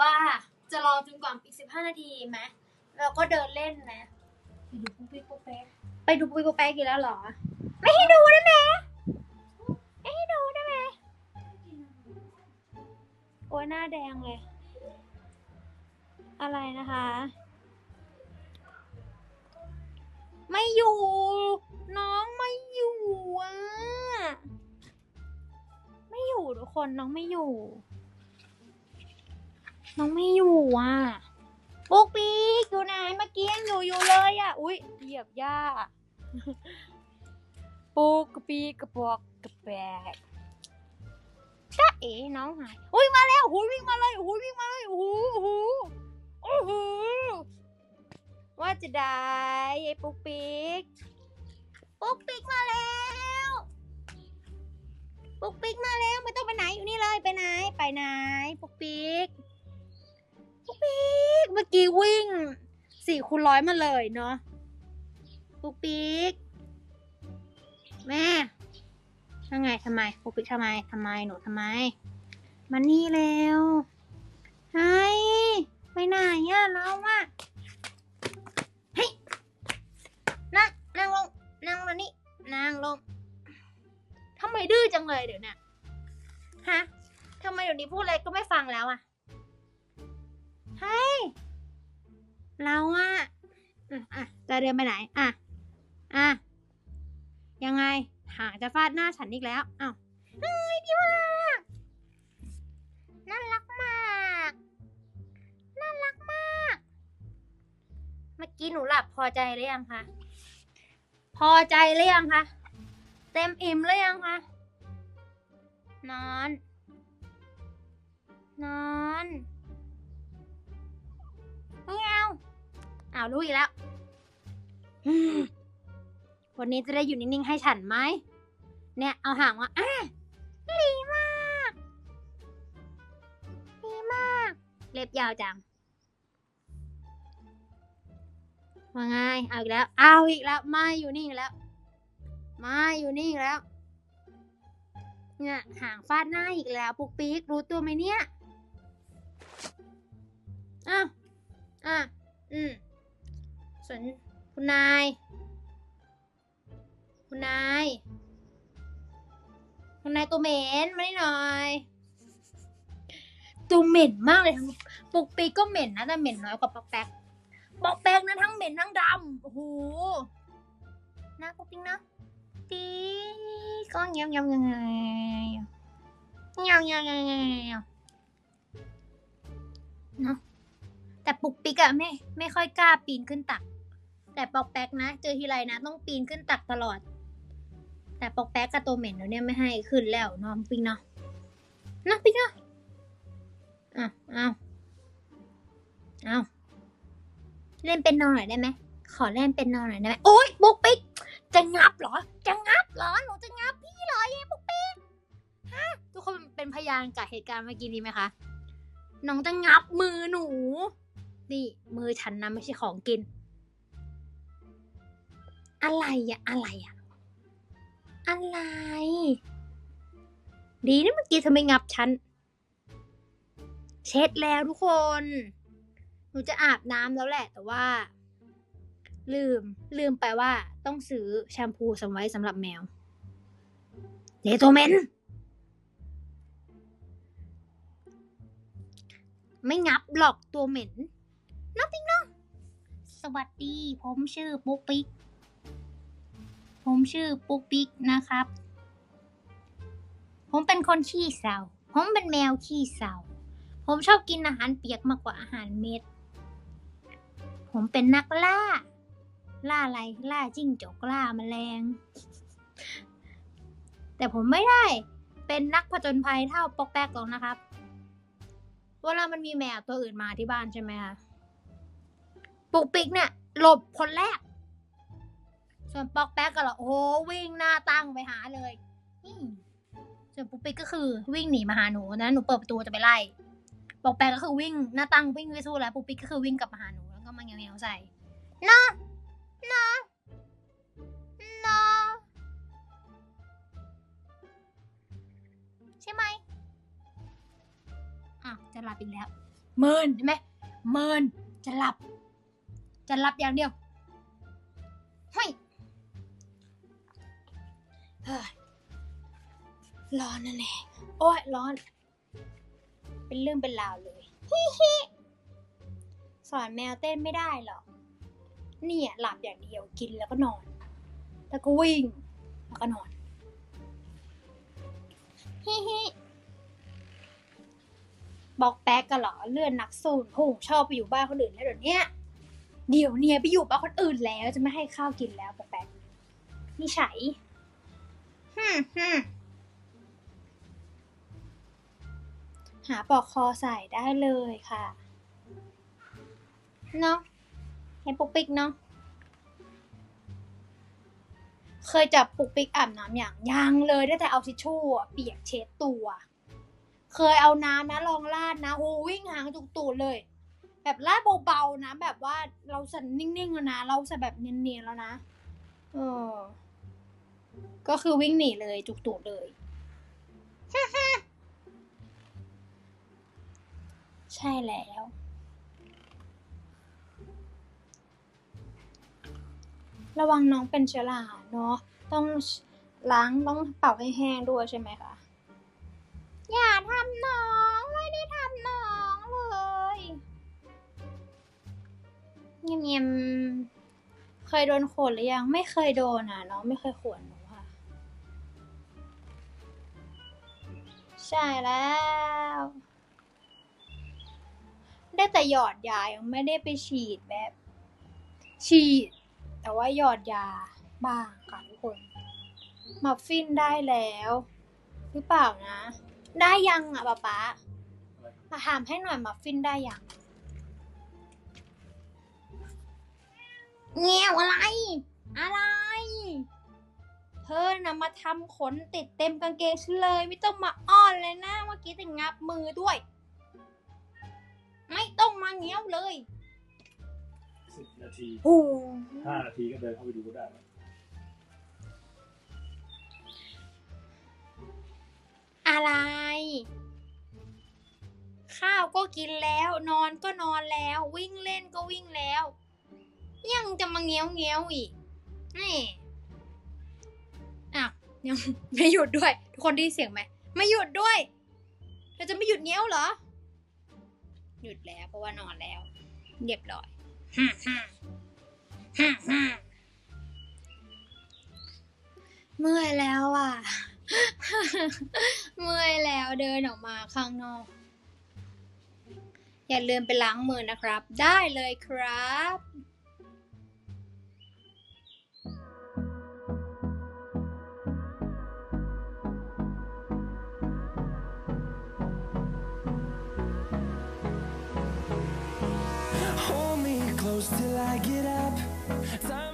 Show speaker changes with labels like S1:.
S1: ว่าจะรอจนกว่าอีกสิบห้านาทีไหมแล้วก็เดินเล่นไหมไปดูปุ๊กปิ๊กปุ๊กแป๊กไปดูปุ๊กปิ๊กปุ๊กแป๊กอีกแล้วเหรอ ไม่ให้ดูได้ไหมไม่ให้ดูได้ไหมโอ้ยหน้าแดงเลย อะไรนะคะ ไม่อยู่ น้องไม่อยู่อะ ไม่อยู่ทุกคนน้องไม่อยู่ น้องไม่อยู่อะปุ๊กปีกอยู่ไหนเมื่อกี้ยังอยู่อยู่เลยอะ อุ้ยเหยียบหญ้าปุ๊กปีกกระปอกกระแปกจ้าเอ๋น้องหายอุ้ยมาแล้วอุ้ยวิ่งมาเลยอุ้ยวิ่งมาเลยโอ้โหโอ้โหโอ้โหว่าจะได้ไอ้ปุ๊กปีกปุ๊กปีกมาแล้วปุ๊กปิ๊กมาแล้วไม่ต้องไปไหนอยู่นี่เลยไปไหนไปไหนปุ๊กปิ๊กปุ๊กปิ๊ก เมื่อกี้วิ่งสี่คูณร้อยมาเลยเนาะปุ๊กปิ๊กแม่ยังไงทำไมปุ๊กปิ๊กทำไมทำไมหนูทำไมมานี่แล้วไฮ้ยไปไหนอะเราอะเฮ้ยนั่งนั่งลงนั่งมานี่นั่งลงทำไมดื้อจังเลยเดี๋ยวนี่ยฮะทำไมเดี๋ยวนี้พูดอะไรก็ไม่ฟังแล้วอะเฮ้ย เราอะอะอะจะเดินไปไหน อะ อะ ยังไง หางจะฟาดหน้าฉันอีกแล้วอ้าวเฮ้ยดีมากน่ารักมาก น่ารักมาก เมื่อกี้หนูหลับพอใจหรือยังคะ พอใจหรือยังคะ เต็มอิ่มหรือยังคะ นอน นอนไม่เอา อ้าวรู้อีกแล้วอืมวันนี้จะได้อยู่นิ่งๆให้ฉันไหม เนี่ยเอาห่างว่าอะดีมาก ดีมาก เล็บยาวจัง ว่าไงเอาอีกแล้ว เอาอีกแล้วไม่อยู่นี่งอีกแล้ว มาอยู่นี่อีกแล้ว เนี่ยห่างฟาดหน้าอีกแล้วปุ๊กปิ๊กรู้ตัวไหมเนี่ย อ้าว อะ อืม ส่วนคุณนาย คุณนาย คุณนายตัวเหม็นมาหน่อยตัวเหม็นมากเลยทั้งปุกปีกก็เหม็นนะแต่เหม็นน้อยกว่าปอกแป๊กปอกแป๊กนะทั้งเหม็นทั้งดำโอ้โหนะปุกปิ๊กนะปีก็เงียบเงียบยังไงเงียบเงียบยังไงเนาะแต่ปุกปิกอะไม่ไม่ค่อยกล้าปีนขึ้นตัก แต่ปอกแป๊กนะ เจอทีไรนะ ต้องปีนขึ้นตักตลอด แต่ปอกแป๊กกับตัวเหม็นเดี๋ยวนี้ไม่ให้ขึ้นแล้วน้องปิกเนาะนะปิกเนาะอะเอาเอาเล่นเป็นนอนหน่อยได้ไหมขอเล่นเป็นนอนหน่อยได้ไหมโอ๊ยปุกปิกจะงับเหรอ จะงับเหรอหนูจะงับพี่เหรอเย้ปุ๊กปิ๊กฮะทุกคนเป็นพยานกับเหตุการณ์เมื่อกี้นี้ไหมคะน้องจะงับมือหนู นี่มือฉันนะไม่ใช่ของกิน อะไรอะอะไรอะอะไร ดีนะเมื่อกี้เธอไม่งับฉัน เช็ดแล้วทุกคน หนูจะอาบน้ำแล้วแหละ แต่ว่า ลืม ลืมไปว่าต้องซื้อแชมพูสำไว้สำหรับแมวเดโทเมนไม่งับหรอกตัวเหม็นน้องปิ๊งน้องสวัสดี ผมชื่อปุ๊กปิ๊ก ผมชื่อปุ๊กปิ๊กนะครับ ผมเป็นคนขี้เศร้า ผมเป็นแมวขี้เศร้า ผมชอบกินอาหารเปียกมากกว่าอาหารเม็ด ผมเป็นนักล่า ล่าอะไร ล่าจิ้งจก ล่าแมลง แต่ผมไม่ได้ เป็นนักผจญภัยเท่าปอกแป๊กหรอกนะครับ เวลามันมีแมวตัวอื่นมาที่บ้านใช่ไหมคะ ปุกปิกเนี่ยหลบคนแรก ส่วนปอกแป๊กก็เหรอโอ้โหวิ่งหน้าตั้งไปหาเลยอืมส่วนปุกปิกก็คือวิ่งหนีมาหาหนูนะหนูเปิดประตูจะไปไล่ปอกแป๊กก็คือวิ่งหน้าตั้งวิ่งไปสู้แล้วปุกปิกก็คือวิ่งกลับมาหาหนูแล้วก็มาเงี้ยวๆใส่นะนะนะใช่ไหมอะจะหลับอีกแล้วเมินเห็นไหมเมินจะหลับ จะหลับอย่างเดียวเฮ้ยเฮ้ย ร้อนนั่นเองโอ้ยร้อน เป็นเรื่องเป็นราวเลยฮิฮิสอนแมวเต้นไม่ได้หรอกเนี่ยหลับอย่างเดียวกินแล้วก็นอน แล้วก็วิ่ง แล้วก็นอนฮิฮิบอกแป๊กกันเหรอเลื่อนนักสู้โหชอบไปอยู่บ้านคนอื่นแล้วเดี๋ยวนี้เดี๋ยวเนี่ยไปอยู่บ้านคนอื่นแล้วจะไม่ให้ข้าวกินแล้วบอกแป๊กนิสัยฮึมฮึม หาปลอกคอใส่ได้เลยค่ะ เนาะเห็นปุกปิกเนาะเคยจับปุกปิกอาบน้ำอย่างยังเลยได้แต่เอาทิชชู่เปียกเช็ดตัว เคยเอาน้ำนะลองลาดนะโหวิ่งหางจุกตูดเลย แบบลาดเบาๆนะ แบบว่าเราสั่นนิ่งๆแล้วนะ เราส่แบบเนียนๆแล้วนะ เออ ก็คือวิ่งหนีเลยจุกตูดเลยใช่แล้ว ระวังน้องเป็นเชื้อราเนาะต้องล้างต้องเป่าให้แห้งด้วยใช่ไหมคะ อย่าทำน้องไม่ได้ทำน้องเลยเงียบๆเคยโดนขวนหรือยัง ไม่เคยโดนอะน้องไม่เคยขวนหนู ใช่แล้ว ได้แต่หยอดยายังไม่ได้ไปฉีดแบบ ฉีด แต่ว่าหยอดยาบ้างค่ะทุกคนมัฟฟินได้แล้ว หรือเปล่านะ ได้ยังอะป๊าป๊ามาถามให้หน่อยมัฟฟินได้ยังเงี้ยวอะไร ธอนะมาทำขนติดเต็มกางเกงฉันเลย ไม่ต้องมาอ้อนเลยนะเมื่อกี้แต่งับมือด้วย ไม่ต้องมาเงี้ยวเลย
S2: สิบนาที
S1: โอ้
S2: ห้านาทีก็เดินเข้าไปดูก็ได้แล้ว
S1: อะไร ข้าวก็กินแล้ว นอนก็นอนแล้ว วิ่งเล่นก็วิ่งแล้ว ยังจะมาเงี้ยวเงี้ยวอีกนี่อะ ยังไม่หยุดด้วย ทุกคนได้เสียงไหมไม่หยุดด้วยเธอจะไม่หยุดเงี้ยวเหรอ หยุดแล้วเพราะว่านอนแล้วเรียบร้อยฮ่าฮ่าฮ่าฮ่าเมื่อยแล้วอะ เมื่อยแล้วเดินออกมาข้างนอก อย่าลืมไปล้างมือนะครับ ได้เลยครับ
S3: close till I get up. Time